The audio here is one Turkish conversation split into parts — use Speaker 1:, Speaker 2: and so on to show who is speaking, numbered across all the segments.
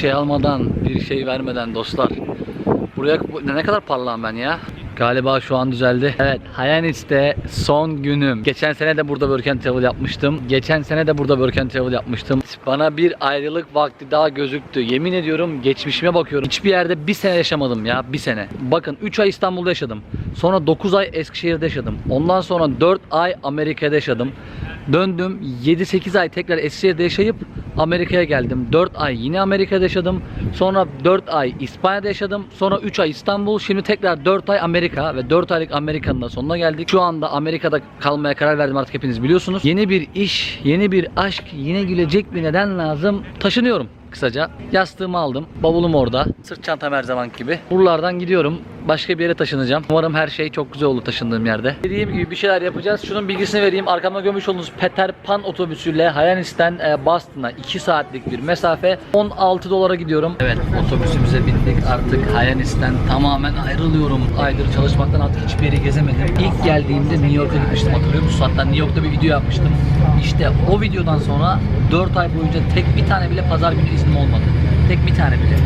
Speaker 1: şey almadan, bir şey vermeden dostlar. Buraya bu- ne kadar parlağım ben ya. Galiba şu an düzeldi. Evet, Hayanit'te son günüm. Geçen sene de burada Work and Travel yapmıştım. Geçen sene de burada Work and Travel yapmıştım. Bana bir ayrılık vakti daha gözüktü. Yemin ediyorum geçmişime bakıyorum. Hiçbir yerde bir sene yaşamadım ya. Bir sene. Bakın 3 ay İstanbul'da yaşadım. Sonra 9 ay Eskişehir'de yaşadım. Ondan sonra 4 ay Amerika'da yaşadım. Döndüm 7-8 ay tekrar Eskişehir'de yaşayıp Amerika'ya geldim. 4 ay yine Amerika'da yaşadım. Sonra 4 ay İspanya'da yaşadım. Sonra 3 ay İstanbul. Şimdi tekrar 4 ay Amerika ve 4 aylık Amerika'nın da sonuna geldik. Şu anda Amerika'da kalmaya karar verdim artık hepiniz biliyorsunuz. Yeni bir iş, yeni bir aşk, yine gülecek bir neden lazım. Taşınıyorum kısaca. Yastığımı aldım. Bavulum orada. Sırt çantam her zaman gibi. Buralardan gidiyorum. Başka bir yere taşınacağım. Umarım her şey çok güzel olur taşındığım yerde. Dediğim gibi bir şeyler yapacağız. Şunun bilgisini vereyim. Arkamda görmüş olduğunuz Peter Pan otobüsüyle Hyannis'ten e, Boston'a 2 saatlik bir mesafe. 16 dolara gidiyorum. Evet otobüsümüze bindik. Artık Hyannis'ten tamamen ayrılıyorum. Aydır çalışmaktan artık hiçbir yeri gezemedim. İlk geldiğimde New York'a gitmiştim hatırlıyor musunuz? Hatta New York'ta bir video yapmıştım. İşte o videodan sonra 4 ay boyunca tek bir tane bile pazar günü iznim olmadı. Tek bir tane bile.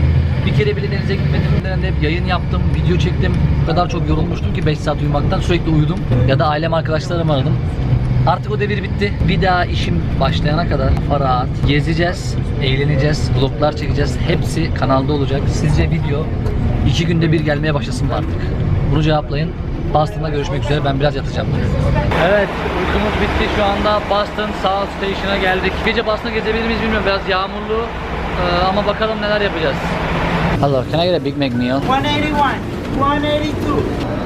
Speaker 1: Bir kere bile denize gitmedim. Denize hep yayın yaptım, video çektim. O kadar çok yorulmuştum ki 5 saat uyumaktan sürekli uyudum. Ya da ailem arkadaşlarımı aradım. Artık o devir bitti. Bir daha işim başlayana kadar kafa rahat. Gezeceğiz, eğleneceğiz, vloglar çekeceğiz. Hepsi kanalda olacak. Sizce video iki günde bir gelmeye başlasın mı artık? Bunu cevaplayın. Boston'da görüşmek üzere. Ben biraz yatacağım. Evet, uykumuz bitti. Şu anda Boston South Station'a geldik. Gece Boston'da gezebilir miyiz bilmiyorum. Biraz yağmurlu Ee, ama bakalım neler yapacağız. Hello, can I get a Big Mac meal?
Speaker 2: 181, 182.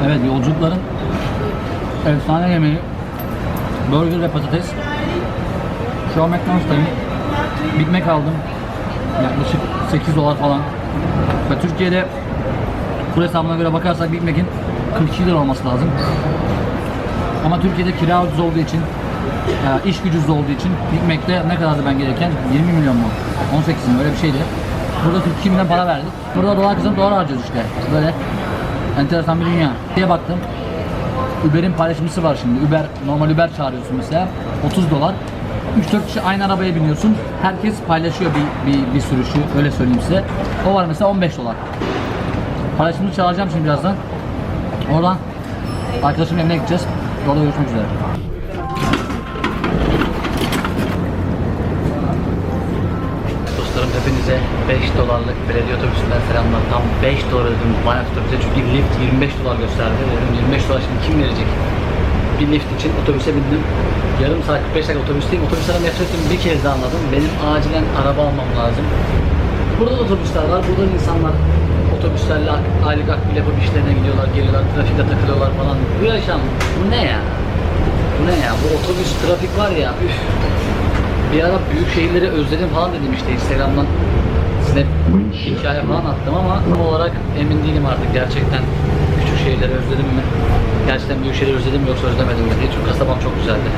Speaker 1: Evet, yolculukların efsane yemeği burger ve patates. Şu an McDonald's'tayım. Big Mac aldım. Yaklaşık 8 dolar falan. Ve Türkiye'de kur hesabına göre bakarsak Big Mac'in 42 lira olması lazım. Ama Türkiye'de kira ucuz olduğu için, e, iş gücü ucuz olduğu için Big Mac'te ne kadardı ben gelirken? 20 milyon mu? 18 mi? Öyle bir şeydi. Burada 42 milyon para verdik. Burada dolar kızım dolar harcıyoruz işte. Böyle enteresan bir dünya. Diye baktım. Uber'in paylaşımcısı var şimdi. Uber, normal Uber çağırıyorsun mesela. 30 dolar. 3-4 kişi aynı arabaya biniyorsun. Herkes paylaşıyor bir, bir, bir sürüşü. Öyle söyleyeyim size. O var mesela 15 dolar. Paylaşımcı çağıracağım şimdi birazdan. Oradan arkadaşımın evine gideceğiz. Orada görüşmek üzere. Dostlarım hepinize 5 dolarlık belediye otobüsünden selamlar. Tam 5 dolar ödedim bayağı otobüse çünkü lift 25 dolar gösterdi. Dedim 25 dolar şimdi kim verecek? Bir lift için otobüse bindim. Yarım saat 45 dakika otobüsteyim. Otobüslerden nefret ettim bir kez daha anladım. Benim acilen araba almam lazım. Burada da otobüsler var. Burada da insanlar otobüslerle aylık akbil yapıp işlerine gidiyorlar, geliyorlar, trafikte takılıyorlar falan. Bu yaşam, bu ne ya? Bu ne ya? Bu otobüs trafik var ya, üf. Bir ara büyük şehirleri özledim falan dedim işte Instagram'dan size hikaye falan attım ama tam olarak emin değilim artık gerçekten küçük şehirleri özledim mi? Gerçekten büyük şehirleri özledim mi yoksa özlemedim mi diye çünkü kasabam çok güzeldi.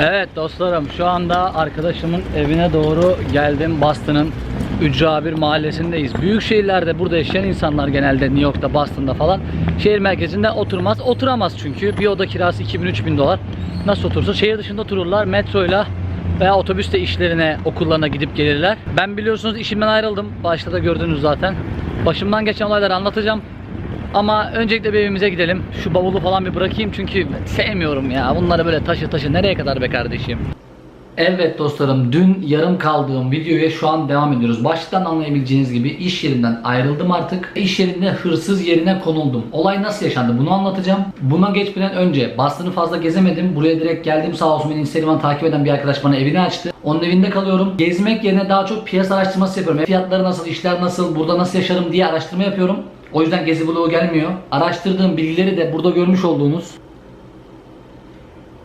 Speaker 1: Evet dostlarım şu anda arkadaşımın evine doğru geldim Boston'ın Ücra bir mahallesindeyiz. Büyük şehirlerde burada yaşayan insanlar genelde New York'ta, Boston'da falan şehir merkezinde oturmaz. Oturamaz çünkü bir oda kirası 2000-3000 dolar. Nasıl otursa şehir dışında otururlar metroyla veya otobüste işlerine, okullarına gidip gelirler. Ben biliyorsunuz işimden ayrıldım. Başta da gördünüz zaten. Başımdan geçen olayları anlatacağım. Ama öncelikle bir evimize gidelim. Şu bavulu falan bir bırakayım çünkü sevmiyorum ya. Bunları böyle taşı taşı nereye kadar be kardeşim? Evet dostlarım dün yarım kaldığım videoya şu an devam ediyoruz. Baştan anlayabileceğiniz gibi iş yerinden ayrıldım artık. İş yerinde hırsız yerine konuldum. Olay nasıl yaşandı bunu anlatacağım. Buna geçmeden önce Boston'ı fazla gezemedim. Buraya direkt geldim sağ olsun beni Instagram'dan takip eden bir arkadaş bana evini açtı. Onun evinde kalıyorum. Gezmek yerine daha çok piyasa araştırması yapıyorum. Fiyatları nasıl, işler nasıl, burada nasıl yaşarım diye araştırma yapıyorum. O yüzden gezi vlogu gelmiyor. Araştırdığım bilgileri de burada görmüş olduğunuz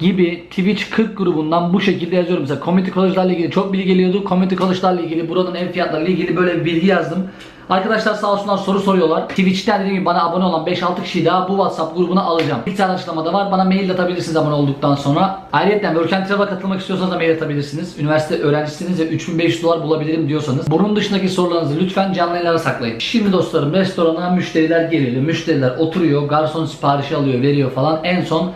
Speaker 1: gibi Twitch 40 grubundan bu şekilde yazıyorum. Mesela community college'larla ilgili çok bilgi geliyordu. Community college'larla ilgili, buranın ev fiyatlarıyla ilgili böyle bir bilgi yazdım. Arkadaşlar sağ olsunlar soru soruyorlar. Twitch'ten dediğim gibi bana abone olan 5-6 kişiyi daha bu WhatsApp grubuna alacağım. Bir tane açıklamada var. Bana mail atabilirsiniz abone olduktan sonra. Ayrıca Work and Travel'a katılmak istiyorsanız da mail atabilirsiniz. Üniversite öğrencisiniz ve 3500 dolar bulabilirim diyorsanız. Bunun dışındaki sorularınızı lütfen canlı yayınlara saklayın. Şimdi dostlarım restorana müşteriler geliyor. Müşteriler oturuyor. Garson siparişi alıyor, veriyor falan. En son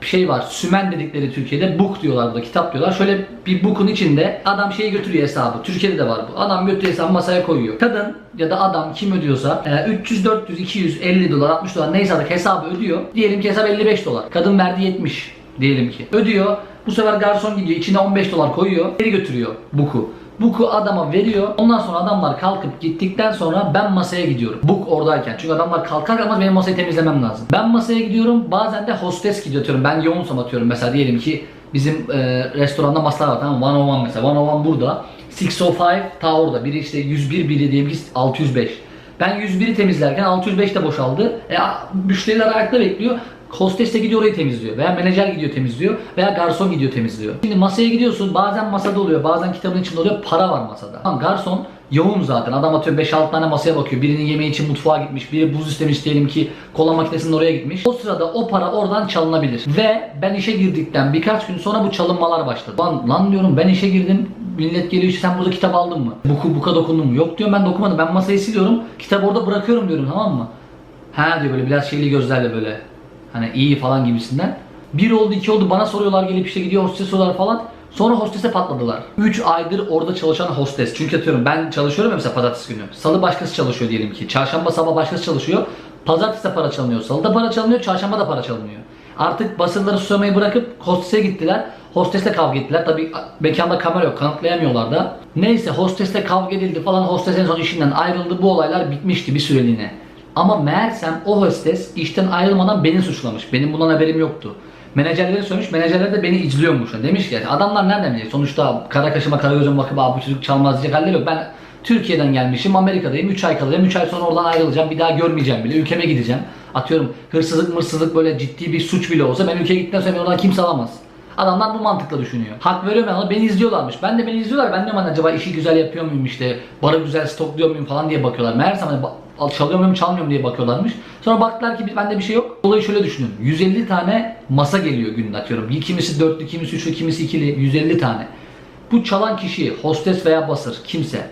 Speaker 1: şey var. Sümen dedikleri Türkiye'de book diyorlar burada. Kitap diyorlar. Şöyle bir book'un içinde adam şeyi götürüyor hesabı. Türkiye'de de var bu. Adam götürüyor hesabı masaya koyuyor. Kadın ya da adam kim ödüyorsa e, 300, 400, 200, 50 dolar, 60 dolar neyse artık hesabı ödüyor. Diyelim ki hesap 55 dolar. Kadın verdi 70 diyelim ki. Ödüyor. Bu sefer garson gidiyor. içine 15 dolar koyuyor. Geri götürüyor book'u. Book'u adama veriyor. Ondan sonra adamlar kalkıp gittikten sonra ben masaya gidiyorum. Book oradayken. Çünkü adamlar kalkar kalkmaz benim masayı temizlemem lazım. Ben masaya gidiyorum. Bazen de hostes gidiyor atıyorum. Ben yoğunsam atıyorum mesela diyelim ki bizim e, restoranda masalar var tamam mı? 101 mesela. 101 burada. 605 ta orada. Biri işte 101 biri diyelim ki 605. Ben 101'i temizlerken 605 de boşaldı. E, müşteriler ayakta bekliyor. Hostes de gidiyor orayı temizliyor. Veya menajer gidiyor temizliyor. Veya garson gidiyor temizliyor. Şimdi masaya gidiyorsun. Bazen masada oluyor. Bazen kitabın içinde oluyor. Para var masada. Tamam, garson yoğun zaten. Adam atıyor 5-6 tane masaya bakıyor. Birinin yemeği için mutfağa gitmiş. Biri buz istemiş diyelim ki kola makinesinin oraya gitmiş. O sırada o para oradan çalınabilir. Ve ben işe girdikten birkaç gün sonra bu çalınmalar başladı. Lan, lan diyorum ben işe girdim. Millet geliyor işte sen burada kitap aldın mı? Buku buka dokundun mu? Yok diyorum ben dokunmadım. Ben masayı siliyorum. Kitabı orada bırakıyorum diyorum tamam mı? Ha diyor böyle biraz şeyli gözlerle böyle. Hani iyi falan gibisinden. Bir oldu iki oldu bana soruyorlar gelip işte gidiyor hostes soruyorlar falan. Sonra hostese patladılar. 3 aydır orada çalışan hostes. Çünkü atıyorum ben çalışıyorum ya mesela pazartesi günü. Salı başkası çalışıyor diyelim ki. Çarşamba sabah başkası çalışıyor. Pazartesi de para çalınıyor. Salıda para çalınıyor. Çarşamba da para çalınıyor. Artık basınları susamayı bırakıp hostese gittiler. Hostesle kavga ettiler. Tabi mekanda kamera yok. Kanıtlayamıyorlar da. Neyse hostesle kavga edildi falan. Hostes en son işinden ayrıldı. Bu olaylar bitmişti bir süreliğine. Ama meğersem o hostes işten ayrılmadan beni suçlamış. Benim bundan haberim yoktu. Menajerleri söylemiş, menajerler de beni izliyormuş. Demiş ki adamlar nereden bilecek? Sonuçta kara kaşıma kara gözüme bakıp bu çocuk çalmaz diyecek halleri yok. Ben Türkiye'den gelmişim, Amerika'dayım, 3 ay kalacağım, 3 ay sonra oradan ayrılacağım, bir daha görmeyeceğim bile, ülkeme gideceğim. Atıyorum hırsızlık mırsızlık böyle ciddi bir suç bile olsa ben ülkeye gittikten sonra oradan kimse alamaz. Adamlar bu mantıkla düşünüyor. Hak veriyorum ama beni izliyorlarmış. Ben de beni izliyorlar. Ben de hani acaba işi güzel yapıyor muyum işte, barı güzel stokluyor muyum falan diye bakıyorlar. Meğerse hani çalıyor muyum çalmıyor muyum diye bakıyorlarmış. Sonra baktılar ki "Biz- bende bir şey yok. Olayı şöyle düşünün. 150 tane masa geliyor günde atıyorum. Bir kimisi dörtlü, kimisi üçlü, kimisi ikili. 150 tane. Bu çalan kişi hostes veya basır kimse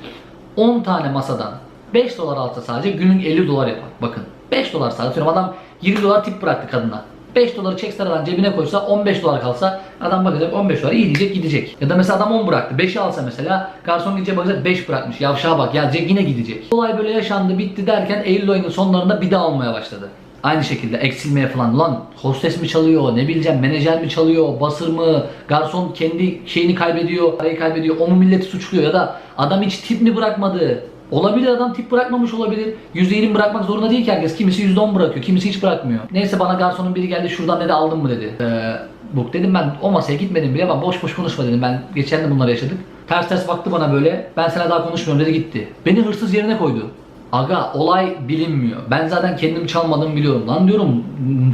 Speaker 1: 10 tane masadan 5 dolar alsa sadece günlük 50 dolar yapar. Bakın 5 dolar sadece adam 20 dolar tip bıraktı kadına. 5 doları ekstradan cebine koysa 15 dolar kalsa adam bakacak 15 dolar iyi diyecek gidecek. Ya da mesela adam 10 bıraktı 5'i alsa mesela garson gidecek bakacak 5 bırakmış yavşağa bak gelecek yine gidecek. Olay böyle yaşandı bitti derken Eylül ayının sonlarında bir daha olmaya başladı. Aynı şekilde eksilmeye falan lan hostes mi çalıyor ne bileceğim menajer mi çalıyor basır mı garson kendi şeyini kaybediyor parayı kaybediyor o mu milleti suçluyor ya da adam hiç tip mi bırakmadı Olabilir adam tip bırakmamış olabilir. %20 bırakmak zorunda değil ki herkes. Kimisi %10 bırakıyor, kimisi hiç bırakmıyor. Neyse bana garsonun biri geldi şuradan dedi aldın mı dedi. Ee, bu dedim ben o masaya gitmedim bile ama boş boş konuşma dedim. Ben geçen de bunları yaşadık. Ters ters baktı bana böyle. Ben sana daha konuşmuyorum dedi gitti. Beni hırsız yerine koydu. Aga olay bilinmiyor. Ben zaten kendim çalmadığımı biliyorum. Lan diyorum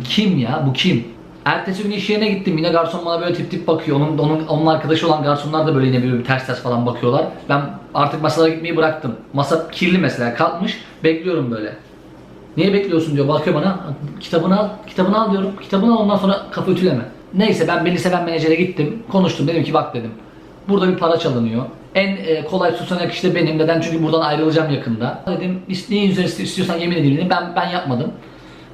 Speaker 1: kim ya bu kim? Ertesi gün iş yerine gittim. Yine garson bana böyle tip tip bakıyor. Onun, onun, onun arkadaşı olan garsonlar da böyle yine böyle bir ters ters falan bakıyorlar. Ben artık masalara gitmeyi bıraktım. Masa kirli mesela kalkmış. Bekliyorum böyle. Niye bekliyorsun diyor. Bakıyor bana. Kitabını al. Kitabını al diyorum. Kitabını al ondan sonra kapı ütüleme. Neyse ben beni seven menajere gittim. Konuştum. Dedim ki bak dedim. Burada bir para çalınıyor. En e, kolay tutanak işte benim. Neden? Çünkü buradan ayrılacağım yakında. Dedim neyin üzerine istiyorsan yemin edeyim. Ben, ben yapmadım.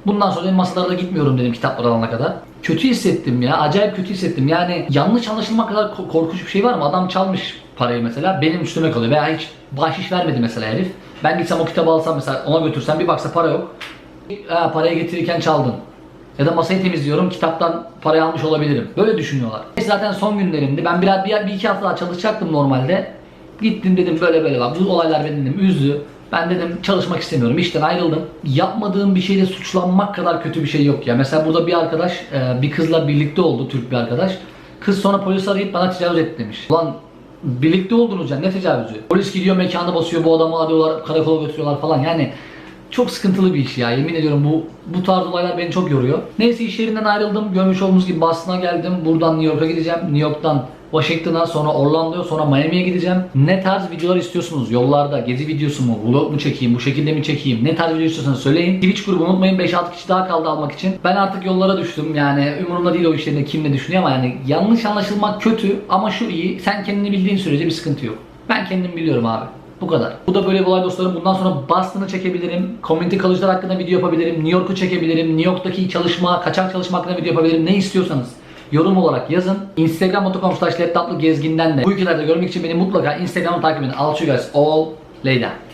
Speaker 1: Bundan sonra dedim masalara da gitmiyorum dedim kitaplar alana kadar. Kötü hissettim ya. Acayip kötü hissettim. Yani yanlış anlaşılma kadar ko- korkunç bir şey var mı? Adam çalmış parayı mesela benim üstüme kalıyor veya hiç bahşiş vermedi mesela herif. Ben gitsem o kitabı alsam mesela ona götürsem bir baksa para yok. Ha, parayı getirirken çaldın. Ya da masayı temizliyorum kitaptan parayı almış olabilirim. Böyle düşünüyorlar. Zaten son günlerimdi. Ben biraz bir, bir iki hafta daha çalışacaktım normalde. Gittim dedim böyle böyle bak bu olaylar beni dedim üzdü. Ben dedim çalışmak istemiyorum. İşten ayrıldım. Yapmadığım bir şeyde suçlanmak kadar kötü bir şey yok ya. Mesela burada bir arkadaş e, bir kızla birlikte oldu. Türk bir arkadaş. Kız sonra polis arayıp bana tecavüz etti demiş. Ulan birlikte oldunuz ya ne tecavüzü? Polis gidiyor mekanda basıyor bu adamı arıyorlar karakola götürüyorlar falan. Yani çok sıkıntılı bir iş ya. Yemin ediyorum bu bu tarz olaylar beni çok yoruyor. Neyse iş yerinden ayrıldım. Görmüş olduğunuz gibi Boston'a geldim. Buradan New York'a gideceğim. New York'tan Washington'a sonra Orlando'ya sonra Miami'ye gideceğim. Ne tarz videolar istiyorsunuz? Yollarda gezi videosu mu? Vlog mu çekeyim? Bu şekilde mi çekeyim? Ne tarz video istiyorsanız söyleyin. Twitch grubu unutmayın 5-6 kişi daha kaldı almak için. Ben artık yollara düştüm. Yani umurumda değil o işlerinde kim ne düşünüyor ama yani yanlış anlaşılmak kötü ama şu iyi. Sen kendini bildiğin sürece bir sıkıntı yok. Ben kendim biliyorum abi. Bu kadar. Bu da böyle bir olay dostlarım. Bundan sonra Boston'ı çekebilirim. Community college'lar hakkında video yapabilirim. New York'u çekebilirim. New York'taki çalışma, kaçak çalışma hakkında video yapabilirim. Ne istiyorsanız yorum olarak yazın. Instagram.com slash gezginden de bu ülkelerde görmek için beni mutlaka Instagram'da takip edin. Guys all later.